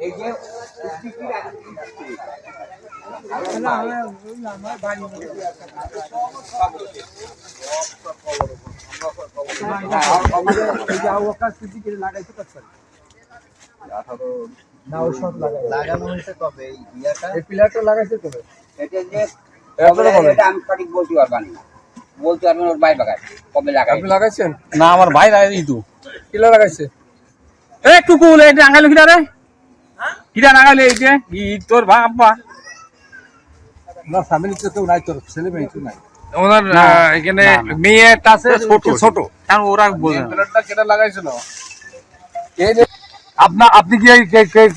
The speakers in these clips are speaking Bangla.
এই যে স্টিকির আর স্টিকির। লাগানো হয়েছে কবে এই পিলারটা লাগাইছে কবে? এটা যে। এটা আমি সঠিক বলতে পারবেন না। বলতে পারবেন ওর ভাই বাগায় কবে লাগাই আপনি লাগাইছেন? না আমার ভাই লাগাই তো কিলা লাগাইছে? এ টুকুল এটা আঙালো কিটা রে। নাগালে এই যে ই তোর না ফ্যামিলিতে কেউ নাই তোর ছেলে মেয়ে কেউ নাই ওনার এখানে মেয়ে একটা আছে ছোট ছোট কারণ ওরা বোঝে। কেটে লাগাইছিল এই যে আপনা আপনি কি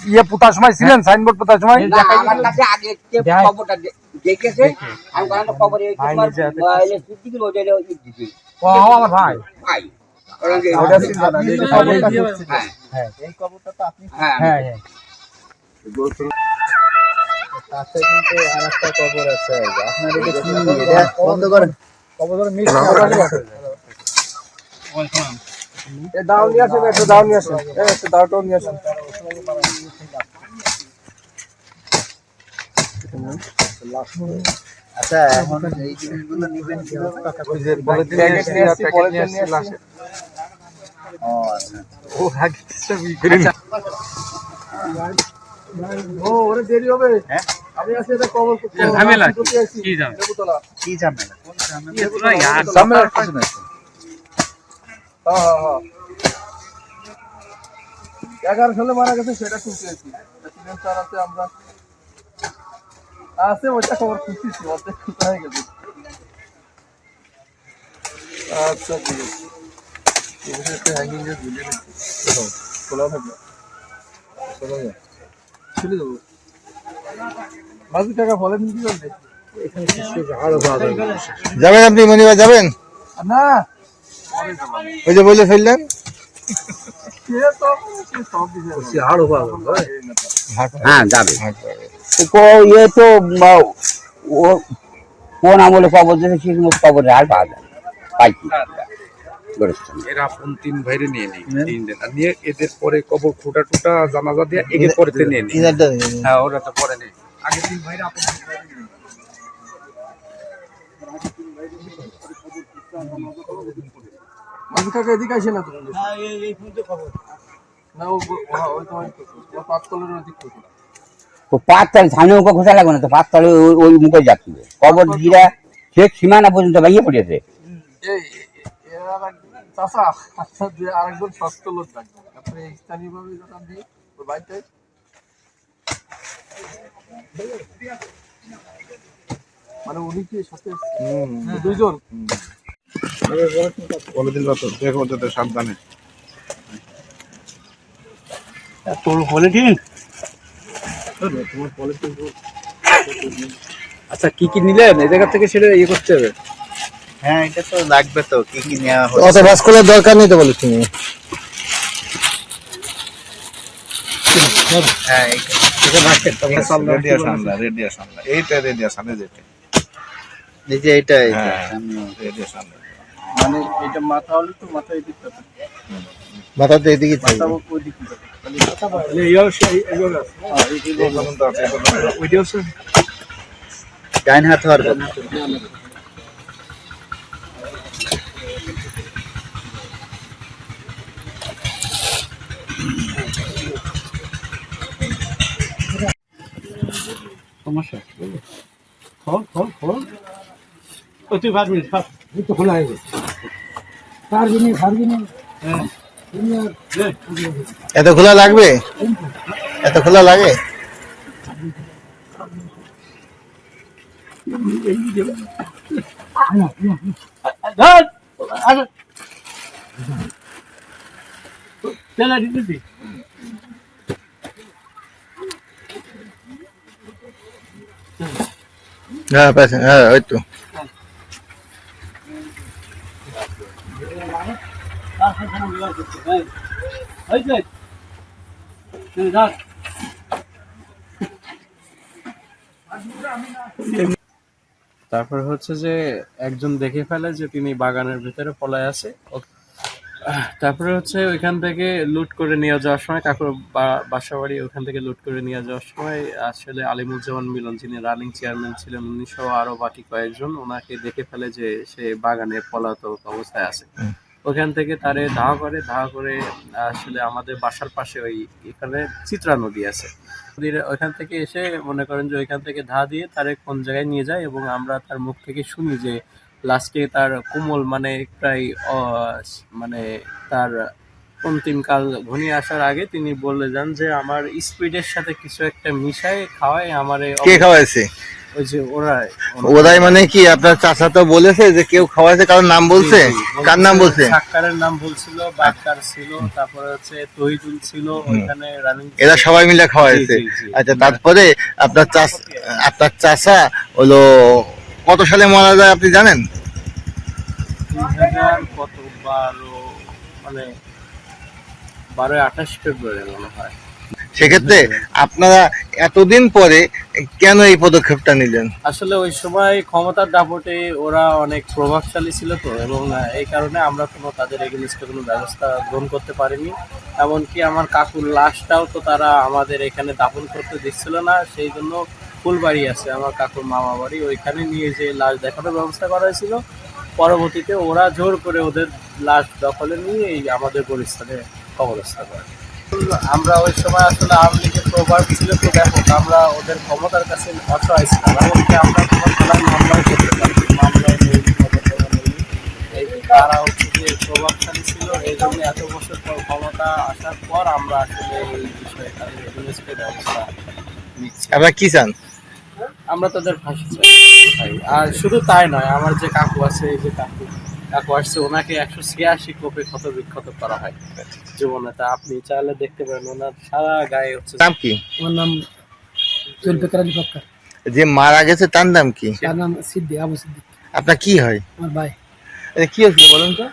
ইয়ে পোতার সময় ছিলেন সাইনবোর্ড পোতার সময় আগে খবরটা দেখেছে আমি খবরে এই তোমার মোবাইলে স্টিকির ওটা ইট দিছি ও আমার ভাই ভাই ওরা যে- ওটা এই খবরটা হ্যাঁ এই কবরটা তো আপনি হ্যাঁ হ্যাঁ পাশে কিন্তু আর একটা কবর আছে। আপনার এটা কি এটা বন্ধ করেন। খবর ধরে মিস এ দাও নিয়ে আসেন একটা দাও নিয়ে আসেন। একটা দাওটাও নিয়ে আসেন। আচ্ছা এখন এই জিনিসগুলো নিবেন কীভাবে? প্যাকেট নিয়ে আসছি পলিথিন নিয়ে আসছি ও আচ্ছা। ও ও ওরে দেরি হবে। হ্যাঁ? আমি আছি এটা কবর করতে ঝামেলা কি? কি ঝামেলা? কি ঝামেলা? কোন ঝামেলা? ইয়ার ঝামেলা কিছু নাই হ্যাঁ হ্যাঁ হ্যাঁ। এগারো সালে মারা গেছে সেটা শুনতে আছি। স্যার আছে আমরা আছে ওইটা খবর খুঁজতেছি অর্ধেক খুঁজতে হয়ে গেছে। আচ্ছা ঠিক আছে। হ্যাঙ্গিং খোলা থাকবে। চলে ছেড়ে দেবো বাকি টাকা বলেন কি করবে যাবেন আপনি মনিবা যাবেন? না। ওই যে বলে ফেললেন? সে সে হ্যাঁ যাবে। ইয়ে তো ও কোন আমলে কবর দিয়েছে সেই সমস্ত কবরে আর পাওয়া যায় পাইছি গোরস্থানে। এরা আপন তিন ভাইরে নিয়ে নেই তিন দিন আর নিয়ে এদের পরে কবর খুঁটা টুটা জানাজা দিয়ে এদের পরে নিয়ে নেই। হ্যাঁ ওরা তো পরে নেই। আগে তিন ভাইরা আপন তিন ভাইরে নিয়ে নেই। এদিকে আসে না তো না ও হ্যাঁ, ওই ও পাঁচ কলের ওদিক তো ঘোষা লাগবে না তো পাঁচ তলে ওই- মুখে যাচ্ছে। কবর জিরা শেখ সীমানা পর্যন্ত বাইয়ে পড়েছে। এক আচ্ছা যে আরেকজন ষষ্ঠ লোক থাকবে তারপরে স্থানীয় ভাবে যখন দিয়ে ওর বাড়িতে। মানে উনি কি সাথে দেখো যাতে সাবধানে। আচ্ছা কি কি নিলেন? এই জায়গা থেকে সেটা ইয়ে করতে হবে। হ্যাঁ এটা তো লাগবে তো কি কি নেওয়া অত দরকার নেই তো বলে তুমি। হ্যাঁ এইটা। এটা এটা হ্যাঁ। মানে এটা মাথা হলে তো মাথা এদিক থাকে এদিকে থেকে ডাইন হাত হওয়ার কথা। সমস্যা খোল খোল খোল। ও তুই পারবি সব এই তো খোলা হয়ে গেছে। না এত খোলা লাগবে? এত খোলা লাগে? ধর। আরে চলা দিদি হ্যাঁ পাশে হ্যাঁ ওই তো। তারপর হচ্ছে যে একজন দেখে ফেলে যে তিনি বাগানের ভিতরে পলায় আছে। তারপরে হচ্ছে ওইখান থেকে লুট করে নিয়ে যাওয়ার সময় কাকুর বা- বাসা বাড়ি ওখান থেকে লুট করে নিয়ে যাওয়ার সময় আসলে আলিমুজ্জামান মিলন যিনি রানিং চেয়ারম্যান ছিলেন উনি সহ আরও বাকি কয়েকজন ওনাকে দেখে ফেলে যে সে বাগানে পলাতক অবস্থায় আছে। ওখান থেকে তারে ধাওয়া করে ধাওয়া করে আসলে আমাদের বাসার পাশে ওই এখানে চিত্রা নদী আছে। নদীর ওইখান থেকে এসে মনে করেন যে ওইখান থেকে ধা দিয়ে তারে কোন জায়গায় নিয়ে যায় এবং আমরা তার মুখ থেকে শুনি যে লাস্টে তার কোমল মানে প্রায় মানে তার অন্তিম কাল ঘনিয়ে আসার আগে তিনি বলে যান যে আমার স্পিডের সাথে কিছু একটা মিশায় খাওয়ায় আমার কে খাওয়াইছে? ওই যে ওরা ওরাই মানে কি? আপনার চাচা তো বলেছে যে কেউ খাওয়াইছে? কারোর নাম বলছে? কার নাম বলছে? সাক্কারের নাম বলছিল বাক্কার ছিল তারপরে হচ্ছে তহিদুল ছিল ওইখানে রানিং এরা সবাই মিলে খাওয়াইছে। আচ্ছা তারপরে আপনার চাষ আপনার চাচা হলো কত সালে মারা যায় আপনি জানেন? কত বারো মানে বারোই আঠাশ ফেব্রুয়ারি মনে হয়। সেক্ষেত্রে আপনারা এতদিন পরে কেন এই পদক্ষেপটা নিলেন? আসলে ওই সময় ক্ষমতার দাপটে ওরা অনেক প্রভাবশালী ছিল তো এবং এই কারণে আমরা কোনো তাদের এগেনিস্টে কোনো ব্যবস্থা গ্রহণ করতে পারিনি। এমনকি আমার কাকুর লাশটাও তো তারা আমাদের এখানে দাপন করতে দিচ্ছিল না সেই জন্য ফুলবাড়ি আছে, আমার কাকুর মামা বাড়ি। ওইখানে নিয়ে যে লাশ দেখানোর ব্যবস্থা করা হয়েছিল। পরবর্তীতে ওরা জোর করে ওদের লাশ দখলে নিয়ে এই আমাদের পরিস্থানে কবরস্থা করে। আমরা ওই সময় আসলে আওয়ামী লীগের প্রভাব ছিল তো ব্যাপক। আমরা ওদের ক্ষমতার কাছে অসহায় ছিলাম এমনকি আমরা এই তারা হচ্ছে যে প্রভাবশালী ছিল। এই জন্য এত বছর পর ক্ষমতা আসার পর আমরা আসলে এই বিষয়ে ব্যবস্থা নিচ্ছি। আপনারা কি চান? আমরা তাদের ফাঁসি চাই। আর শুধু তাই নয় আমার যে কাকু আছে এই যে কাকু কাকু আসছে ওনাকে একশো ছিয়াশি কোপে ক্ষত বিক্ষত করা হয় জীবনে। তা আপনি চাইলে দেখতে পারেন ওনার সারা গায়ে হচ্ছে নাম কি? আমার নাম জুলফিকার আলী ফক্কর যে মারা গেছে তার নাম কি? তার নাম সিদ্দিক আবু সিদ্দিক। আপনার কি হয়? আমার ভাই। কি হয়েছিল বলুন তো?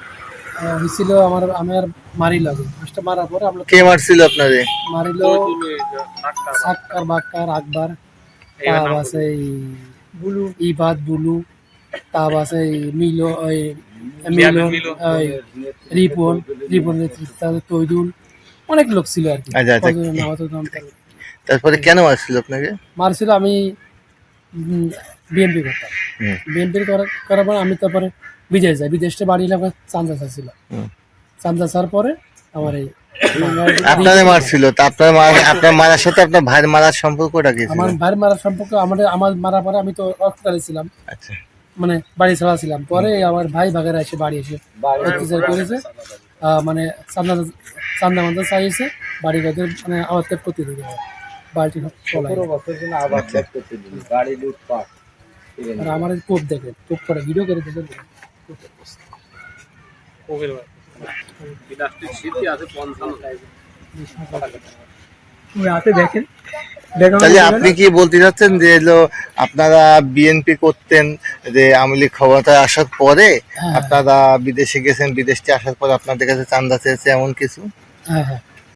হয়েছিল আমার আমার মারিল আগে ফার্স্টটা মারার পরে আমরা কে মারছিল আপনারে? মারিল সাক্কার বাক্কার আকবর। তাব আছে এই বুলু ইবাদ বুলু তাব আছে এই মিলো ওই মিলন ওই রিপন রিপন তারপরে তৈদুল। অনেক লোক ছিল আর কি। আচ্ছা, আচ্ছা। তারপরে কেন মারছিল আপনাকে? মারছিল আমি বিএনপি করতাম। বিএনপি করার পরে আমি তারপরে বিদেশ যাই। বিদেশে বাড়ি এলাকা চান্দা ছিল। চান্দা চার পরে আমার এই আপনারে মারছিল তা আপনার মারা- আপনার মারার সাথে আপনার ভাইয়ের মারার সম্পর্কটা কি আমার ভাইয়ের মারার সম্পর্কে আমাদের আমার মারার পরে আমি তো হসপিটালে ছিলাম। আচ্ছা। মানে বাড়ি ছাড়া ছিলাম। পরে আমার ভাই ভাগেরা এসে বাড়ি এসে অত্যাচার করেছে। মানে চান্দা চান্দা মান্দা চাইছে বাড়ি ঘরে মানে আমাদের ক্ষতি দিতে হবে বাড়িটি লুটপাট আর আমার কোপ দেখে কোপ করে ভিডিও করে আছে পঞ্চান্ন। দেখেন। তাহলে আপনি কি বলতে চাচ্ছেন যে আপনারা বিএনপি করতেন যে আওয়ামী লীগ ক্ষমতায় আসার পরে হ্যাঁ। আপনারা বিদেশে গেছেন বিদেশে আসার পর আপনাদের কাছে চান্দা চেয়েছে এমন কিছু? হ্যাঁ হ্যাঁ।